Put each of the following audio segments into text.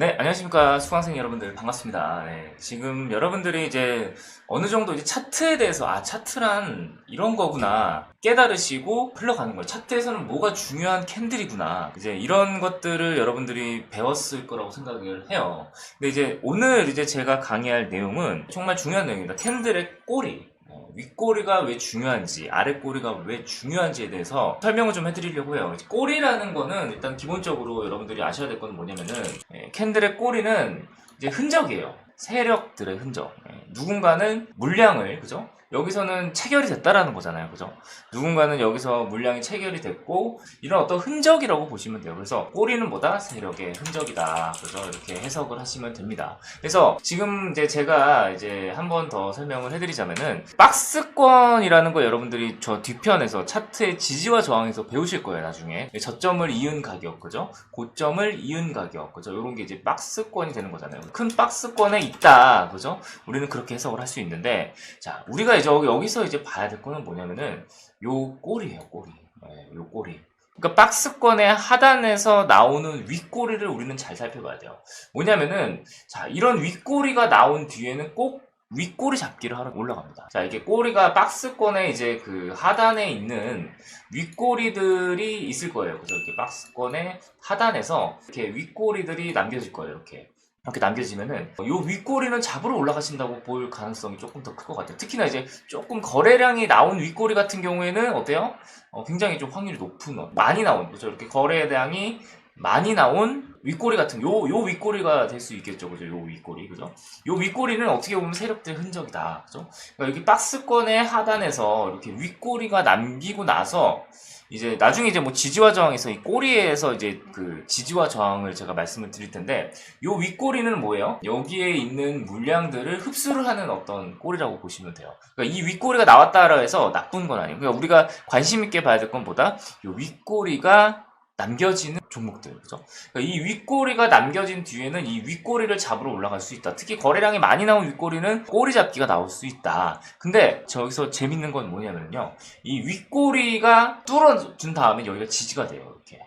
네, 안녕하십니까. 수강생 여러분들 반갑습니다. 네, 지금 여러분들이 이제 어느 정도 이제 차트에 대해서 아, 차트란 이런 거구나 깨달으시고 흘러가는 거예요. 차트에서는 뭐가 중요한 캔들이구나. 이제 이런 것들을 여러분들이 배웠을 거라고 생각을 해요. 근데 이제 오늘 이제 제가 강의할 내용은 정말 중요한 내용입니다. 캔들의 꼬리. 어, 윗꼬리가 왜 중요한지, 아랫꼬리가 왜 중요한지에 대해서 설명을 좀 해드리려고 해요. 꼬리라는 거는 일단 기본적으로 여러분들이 아셔야 될 건 뭐냐면은, 예, 캔들의 꼬리는 이제 흔적이에요. 세력들의 흔적. 예, 누군가는 물량을, 그죠? 여기서는 체결이 됐다라는 거잖아요. 그죠? 누군가는 여기서 물량이 체결이 됐고, 이런 어떤 흔적이라고 보시면 돼요. 그래서 꼬리는 뭐다? 세력의 흔적이다. 그죠? 이렇게 해석을 하시면 됩니다. 그래서 지금 이제 제가 이제 한 번 더 설명을 해드리자면은 박스권이라는 거 여러분들이 저 뒤편에서 차트의 지지와 저항에서 배우실 거예요 나중에 저점을 이은 가격 그죠 고점을 이은 가격 그죠 요런 게 이제 박스권이 되는 거잖아요 큰 박스권에 있다 그죠 우리는 그렇게 해석을 할 수 있는데 자 우리가 이제 여기- 여기서 이제 봐야 될 거는 뭐냐면은 요 꼬리예요 꼬리 네, 요 꼬리 그러니까 박스권의 하단에서 나오는 윗꼬리를 우리는 잘 살펴봐야 돼요. 뭐냐면은 자 이런 윗꼬리가 나온 뒤에는 꼭 윗꼬리 잡기를 하러 올라갑니다. 자 이게 꼬리가 박스권에 이제 그 하단에 있는 윗꼬리들이 있을 거예요. 그래서 이렇게 박스권의 하단에서 이렇게 윗꼬리들이 남겨질 거예요. 이렇게. 이렇게 남겨지면은 요 윗꼬리는 잡으러 올라가신다고 볼 가능성이 조금 더 클 것 같아요. 특히나 이제 조금 거래량이 나온 윗꼬리 같은 경우에는 어때요? 어, 굉장히 좀 확률이 높은 어, 많이 나온 그죠? 이렇게 거래량이 많이 나온 윗꼬리 같은 요 요 윗꼬리가 될 수 있겠죠, 그죠? 요 윗꼬리, 그죠? 요 윗꼬리는 어떻게 보면 세력들의 흔적이다, 그죠? 그러니까 여기 박스권의 하단에서 이렇게 윗꼬리가 남기고 나서 이제 나중에 이제 뭐 지지와 저항에서 이 꼬리에서 이제 그 지지와 저항을 제가 말씀을 드릴 텐데 요 윗꼬리는 뭐예요? 여기에 있는 물량들을 흡수를 하는 어떤 꼬리라고 보시면 돼요. 그러니까 이 윗꼬리가 나왔다라 해서 나쁜 건 아니에요. 그러니까 우리가 관심 있게 봐야 될 건 보다 요 윗꼬리가 남겨지는 종목들, 그죠? 그러니까 이 윗꼬리가 남겨진 뒤에는 이 윗꼬리를 잡으러 올라갈 수 있다. 특히 거래량이 많이 나온 윗꼬리는 꼬리 잡기가 나올 수 있다. 근데 저기서 재밌는 건 뭐냐면요. 이 윗꼬리가 뚫어준 다음에 여기가 지지가 돼요. 이렇게.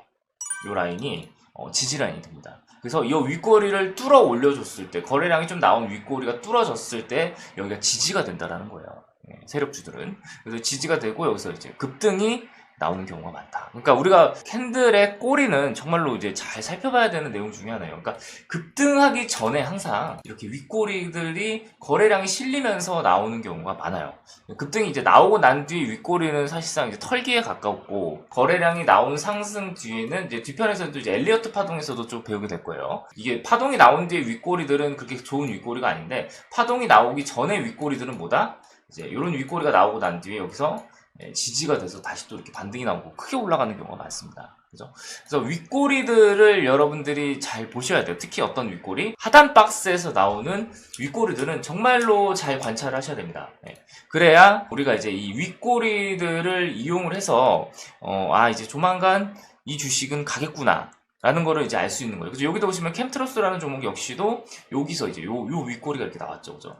요 라인이 어, 지지 라인이 됩니다. 그래서 이 윗꼬리를 뚫어 올려줬을 때, 거래량이 좀 나온 윗꼬리가 뚫어졌을 때 여기가 지지가 된다라는 거예요. 예, 세력주들은. 그래서 지지가 되고 여기서 이제 급등이 나오는 경우가 많다. 그러니까 우리가 캔들의 꼬리는 정말로 이제 잘 살펴봐야 되는 내용 중에 하나예요. 그러니까 급등하기 전에 항상 이렇게 윗꼬리들이 거래량이 실리면서 나오는 경우가 많아요. 급등이 이제 나오고 난 뒤에 윗꼬리는 사실상 이제 털기에 가깝고 거래량이 나온 상승 뒤에는 이제 뒤편에서도 이제 엘리어트 파동에서도 좀 배우게 될 거예요. 이게 파동이 나온 뒤에 윗꼬리들은 그렇게 좋은 윗꼬리가 아닌데 파동이 나오기 전에 윗꼬리들은 뭐다? 이제 이런 윗꼬리가 나오고 난 뒤에 여기서 예, 지지가 돼서 다시 또 이렇게 반등이 나오고 크게 올라가는 경우가 많습니다. 그죠? 그래서 윗꼬리들을 여러분들이 잘 보셔야 돼요. 특히 어떤 윗꼬리? 하단 박스에서 나오는 윗꼬리들은 정말로 잘 관찰을 하셔야 됩니다. 예. 그래야 우리가 이제 이 윗꼬리들을 이용을 해서 어, 아 이제 조만간 이 주식은 가겠구나. 라는 거를 이제 알 수 있는 거예요. 그래서 여기도 보시면 캠트러스라는 종목 역시도 여기서 이제 요, 요 윗꼬리가 이렇게 나왔죠. 그죠?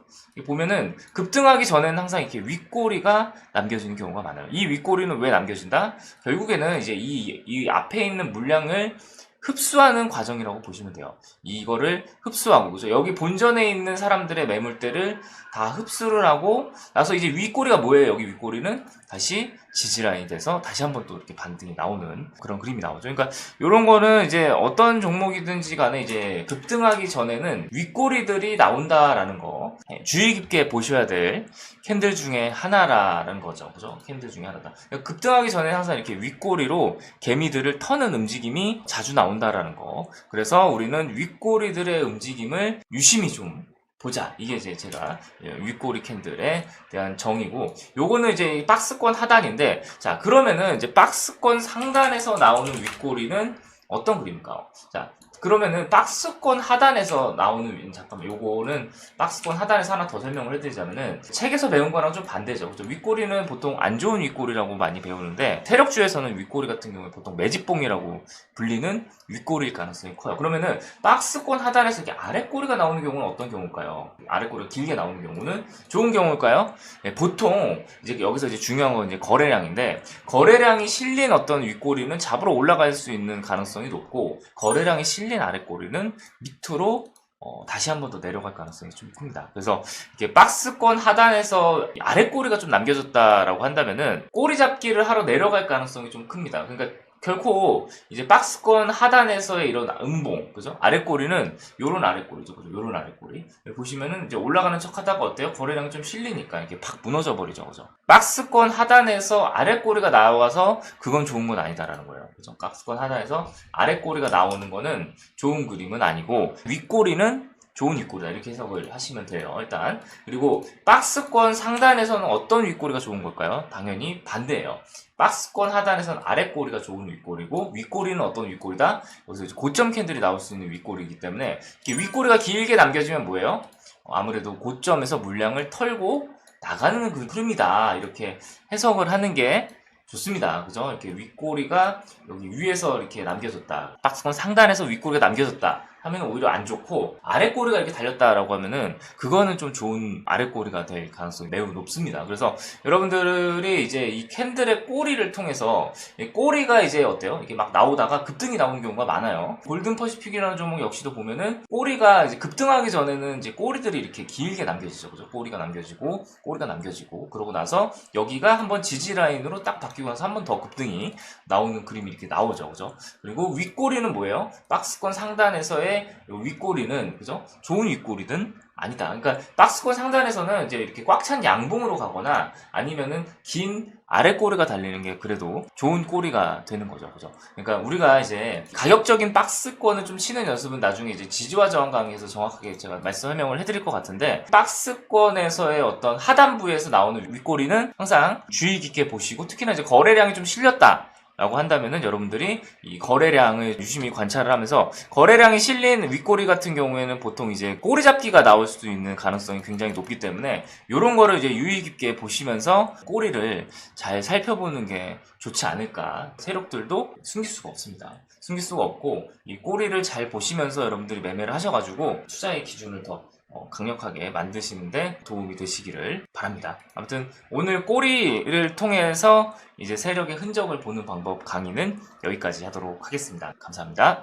보면은 급등하기 전에는 항상 이렇게 윗꼬리가 남겨지는 경우가 많아요. 이 윗꼬리는 왜 남겨진다? 결국에는 이제 이, 이 앞에 있는 물량을 흡수하는 과정이라고 보시면 돼요. 이거를 흡수하고, 그죠? 여기 본전에 있는 사람들의 매물대를 다 흡수를 하고, 나서 이제 윗꼬리가 뭐예요? 여기 윗꼬리는 다시 지지라인이 돼서 다시 한번 또 이렇게 반등이 나오는 그런 그림이 나오죠. 그러니까 이런 거는 이제 어떤 종목이든지 간에 이제 급등하기 전에는 윗꼬리들이 나온다라는 거 예, 주의 깊게 보셔야 될 캔들 중에 하나라는 거죠. 그죠? 캔들 중에 하나다. 그러니까 급등하기 전에 항상 이렇게 윗꼬리로 개미들을 터는 움직임이 자주 나온다라는 거. 그래서 우리는 윗꼬리들의 움직임을 유심히 좀 보자. 이게 이제 제가 예, 윗꼬리 캔들에 대한 정의고, 요거는 이제 이 박스권 하단인데, 자, 그러면은 이제 박스권 상단에서 나오는 윗꼬리는 어떤 그림일까요? 자, 그러면은 박스권 하단에서 나오는 잠깐만 요거는 박스권 하단에서 하나 더 설명을 해드리자면은 책에서 배운 거랑 좀 반대죠. 그죠? 윗꼬리는 보통 안 좋은 윗꼬리라고 많이 배우는데 세력주에서는 윗꼬리 같은 경우에 보통 매집봉이라고 불리는 윗꼬리일 가능성이 커요. 그러면은 박스권 하단에서 이렇게 아랫꼬리가 나오는 경우는 어떤 경우일까요? 아랫꼬리가 길게 나오는 경우는 좋은 경우일까요? 네, 보통 이제 여기서 이제 중요한 건 이제 거래량인데 거래량이 실린 어떤 윗꼬리는 잡으러 올라갈 수 있는 가능성이 높고 거래량이 실린 실린 아랫꼬리는 밑으로 어, 다시 한 번 더 내려갈 가능성이 좀 큽니다. 그래서 이렇게 박스권 하단에서 아랫꼬리가 좀 남겨졌다라고 한다면은 꼬리 잡기를 하러 내려갈 가능성이 좀 큽니다. 그러니까 결코 이제 박스권 하단에서의 이런 음봉, 그죠? 아랫꼬리는 요런 아랫꼬리죠, 그죠? 요런 아랫꼬리. 여기 보시면은 이제 올라가는 척 하다가 어때요? 거래량이 좀 실리니까 이렇게 팍 무너져 버리죠, 그죠? 박스권 하단에서 아랫꼬리가 나와서 그건 좋은 건 아니다라는 거예요. 그죠? 박스권 하단에서 아랫꼬리가 나오는 거는 좋은 그림은 아니고 윗꼬리는 좋은 윗꼬리다 이렇게 해석을 하시면 돼요 일단 그리고 박스권 상단에서는 어떤 윗꼬리가 좋은 걸까요? 당연히 반대예요 박스권 하단에서는 아랫꼬리가 좋은 윗꼬리고 윗꼬리는 어떤 윗꼬리다? 여기서 고점 캔들이 나올 수 있는 윗꼬리이기 때문에 이렇게 윗꼬리가 길게 남겨지면 뭐예요? 어, 아무래도 고점에서 물량을 털고 나가는 그 흐름이다 이렇게 해석을 하는 게 좋습니다. 그죠? 이렇게 윗꼬리가 여기 위에서 이렇게 남겨졌다. 박스권 상단에서 윗꼬리가 남겨졌다. 하면 오히려 안 좋고 아랫꼬리가 이렇게 달렸다라고 하면은 그거는 좀 좋은 아랫꼬리가 될 가능성이 매우 높습니다. 그래서 여러분들이 이제 이 캔들의 꼬리를 통해서 이 꼬리가 이제 어때요? 이게 막 나오다가 급등이 나오는 경우가 많아요. 골든 퍼시픽이라는 종목 역시도 보면은 꼬리가 이제 급등하기 전에는 이제 꼬리들이 이렇게 길게 남겨지죠. 그죠? 꼬리가 남겨지고 꼬리가 남겨지고 그러고 나서 여기가 한번 지지 라인으로 딱 바뀌고 나서 한 번 더 급등이 나오는 그림이 이렇게 나오죠. 그죠? 그리고 윗꼬리는 뭐예요? 박스권 상단에서의 요 윗꼬리는 그죠? 좋은 윗꼬리든 아니다. 그러니까 박스권 상단에서는 이제 이렇게 꽉 찬 양봉으로 가거나 아니면은 긴 아랫꼬리가 달리는 게 그래도 좋은 꼬리가 되는 거죠. 그죠? 그러니까 우리가 이제 가격적인 박스권을 좀 치는 연습은 나중에 이제 지지와 저항 강의에서 정확하게 제가 말씀 설명을 해드릴 것 같은데 박스권에서의 어떤 하단부에서 나오는 윗꼬리는 항상 주의 깊게 보시고 특히나 이제 거래량이 좀 실렸다. 라고 한다면은 여러분들이 이 거래량을 유심히 관찰을 하면서 거래량이 실린 윗꼬리 같은 경우에는 보통 이제 꼬리 잡기가 나올 수도 있는 가능성이 굉장히 높기 때문에 이런 거를 이제 유의 깊게 보시면서 꼬리를 잘 살펴보는 게 좋지 않을까. 세력들도 숨길 수가 없습니다. 숨길 수가 없고 이 꼬리를 잘 보시면서 여러분들이 매매를 하셔가지고 투자의 기준을 더 어, 강력하게 만드시는데 도움이 되시기를 바랍니다. 아무튼 오늘 꼬리를 통해서 이제 세력의 흔적을 보는 방법 강의는 여기까지 하도록 하겠습니다. 감사합니다.